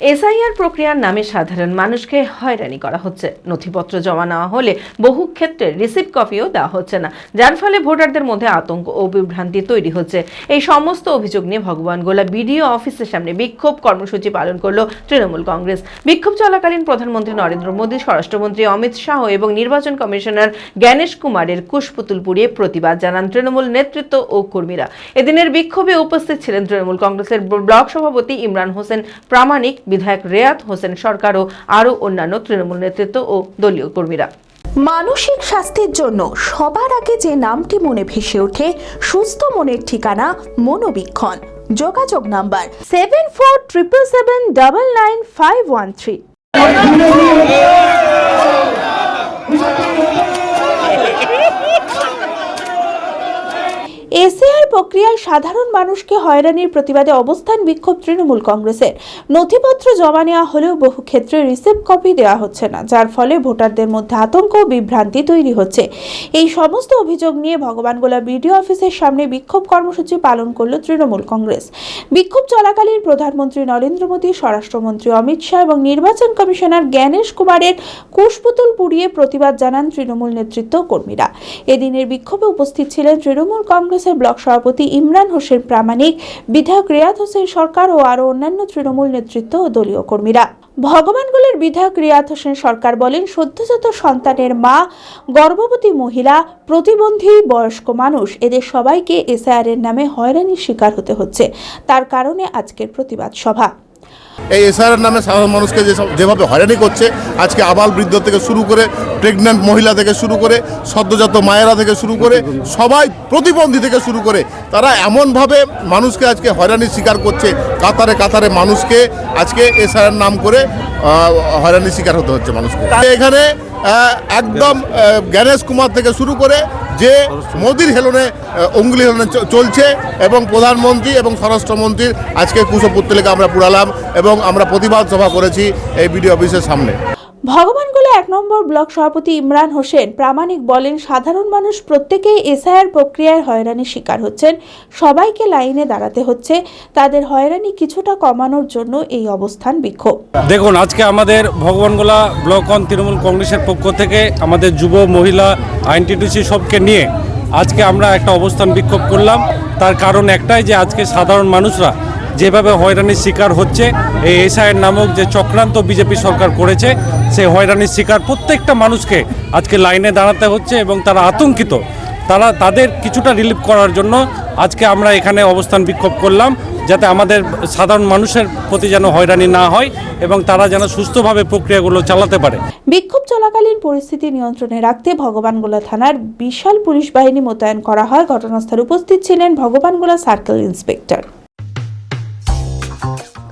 SIR প্রক্রিয়ার নামে সাধারণ মানুষকে হয়রানি করা হচ্ছে। নথিপত্র জমা নেওয়া হলে বহু ক্ষেত্রে রিসিভ কপিও দেওয়া হচ্ছে না, যার ফলে ভোটারদের মধ্যে আতঙ্ক ও বিভ্রান্তি তৈরি হচ্ছে। এই সমস্ত অভিযোগ নিয়ে ভগবান গোলা বিডিও অফিসের সামনে বিক্ষোভ কর্মসূচি পালন করল তৃণমূল কংগ্রেস। বিক্ষোভ চলাকালীন প্রধানমন্ত্রী নরেন্দ্র মোদী, স্বরাষ্ট্রমন্ত্রী অমিত শাহ এবং নির্বাচন কমিশনার জ্ঞানেশ কুমারের কুশপুতুল পুড়িয়ে প্রতিবাদ জানান তৃণমূল নেতৃত্ব ও কর্মীরা। এদিনের বিক্ষোভে উপস্থিত ছিলেন তৃণমূল কংগ্রেসের ব্লক সভাপতি ইমরান হোসেন, প্রামাণিক বিধায়ক রেয়াত হোসেন সরকার ও আরও অন্যান্য তৃণমূল নেতৃত্ব ও দলীয় কর্মীরা। মানসিক স্বাস্থ্যের জন্য সবার আগে যে নামটি মনে ভেসে ওঠে, সুস্থ মনের ঠিকানা মনোবীক্ষণ। যোগাযোগ number seven four triple seven double nine five one three প্রক্রিয়ায় সাধারণ মানুষকে হয়রানির প্রতিবাদে অবস্থান বিক্ষোভ তৃণমূল কংগ্রেসের। নথিপত্র জমা নেওয়া হলেও বহু ক্ষেত্রে রিসিভ কপি দেওয়া হচ্ছে না, যার ফলে ভোটারদের মধ্যে আতঙ্ক ও বিভ্রান্তি তৈরি হচ্ছে। এই সমস্ত অভিযোগ নিয়ে ভগবানগোলা বিডিও অফিসের সামনে বিক্ষোভ কর্মসূচি পালন করল তৃণমূল কংগ্রেস। বিক্ষোভ চলাকালীন প্রধানমন্ত্রী নরেন্দ্র মোদী, স্বরাষ্ট্রমন্ত্রী অমিত শাহ এবং নির্বাচন কমিশনার জ্ঞানেশ কুমারের কুশপুতুল পুড়িয়ে প্রতিবাদ জানান তৃণমূল নেতৃত্ব কর্মীরা। এদিনের বিক্ষোভে উপস্থিত ছিলেন তৃণমূল কংগ্রেসের ব্লক সভাপতি ইমরান হোসেন প্রামাণিক, বিধায়ক রিয়াদ হোসেন সরকার ও আরও অন্যান্য তৃণমূল নেতৃত্ব ও দলীয় কর্মীরা। ভগবানগুলের বিধায়ক রিয়াদ হোসেন সরকার বলেন, সদ্যজাত সন্তানের মা, গর্ভবতী মহিলা, প্রতিবন্ধী বয়স্ক মানুষ, এদের সবাইকে এসআইআর এর নামে হয়রানির শিকার হতে হচ্ছে। তার কারণে আজকের প্রতিবাদ সভা। এই এসআরের নামে সাধারণ মানুষকে যে যেভাবে হয়রানি করছে, আজকে আবাল বৃদ্ধ থেকে শুরু করে প্রেগন্যান্ট মহিলা থেকে শুরু করে, সদ্যজাত মায়েরা থেকে শুরু করে, সবাই প্রতিবন্ধী থেকে শুরু করে, তারা এমনভাবে মানুষকে আজকে হয়রানির শিকার করছে, কাতারে কাতারে মানুষকে আজকে এসআরের নাম করে হয়রানির শিকার হতে হচ্ছে মানুষকে। এখানে একদম জ্ঞানেশ কুমার থেকে শুরু করে যে মোদির হেলনে অঙ্গুলি হেলনে চলছে এবং প্রধানমন্ত্রী এবং স্বরাষ্ট্রমন্ত্রীর আজকে কুশপুত্তলিকা আমরা পুরালাম এবং আমরা প্রতিবাদ সভা করেছি এই বিডিও অফিসের সামনে। ভগবানগোলা এক নম্বর ব্লক সভাপতি ইমরান হোসেন প্রামাণিক বলেন, সাধারণ মানুষ প্রত্যেকেই এসআইআর প্রক্রিয়ায় হয়রানির শিকার হচ্ছেন। সবাইকে লাইনে দাঁড়াতে হচ্ছে। তাদের হয়রানি কিছুটা কমানোর জন্য এই অবস্থান বিক্ষোভ। দেখুন, আজকে আমাদের ভগবানগোলা ব্লক অন তৃণমূল কংগ্রেসের পক্ষ থেকে আমাদের যুব, মহিলা আইনটিটিউসি সবকে নিয়ে আজকে আমরা একটা অবস্থান বিক্ষোভ করলাম। তার কারণ একটাই যে আজকে সাধারণ মানুষরা যেভাবে হয়রানির শিকার হচ্ছে, এই এসআইয়ের নামক যে চক্রান্ত বিজেপি সরকার করেছে, সেই হয়রানির শিকার প্রত্যেকটা মানুষকে আজকে লাইনে দাঁড়াতে হচ্ছে এবং তারা আতঙ্কিত। তারা, তাদের কিছুটা রিলিফ করার জন্য আজকে আমরা এখানে অবস্থান বিক্ষোভ করলাম, যাতে আমাদের সাধারণ মানুষের প্রতি যেন হয়রানি না হয় এবং তারা যেন সুস্থভাবে প্রক্রিয়াগুলো চালাতে পারে। বিক্ষোভ চলাকালীন পরিস্থিতি নিয়ন্ত্রণে রাখতে ভগবানগোলা থানার বিশাল পুলিশ বাহিনী মোতায়েন করা হয়। ঘটনাস্থলে উপস্থিত ছিলেন Bhagabangola circle inspector.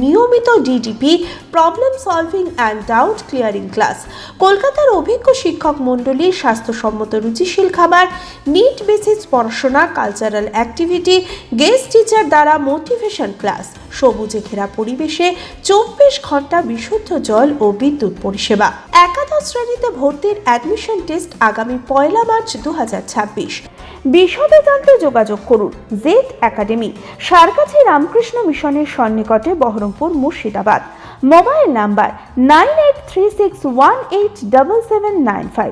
নিয়মিত DDP problem solving and doubt clearing class কলকাতার অভিজ্ঞ শিক্ষক মণ্ডলীর স্বাস্থ্যসম্মত রুচিশীল খাবার নিট বেসিস পড়াশোনা কালচারাল অ্যাক্টিভিটি গেস্ট টিচার দ্বারা মোটিভেশন ক্লাস সবুজে ঘেরা পরিবেশে চব্বিশ ঘণ্টা বিশুদ্ধ জল ও বিদ্যুৎ পরিষেবা। একাদশ শ্রেণীতে ভর্তির অ্যাডমিশন টেস্ট আগামী পয়লা মার্চ দু বিশদে জানতে যোগাযোগ করুন জেড একাডেমি সারকাছি রামকৃষ্ণ মিশনের সন্নিকটে Baharampur Murshidabad. Mobile number nine eight three six one eight double seven nine five.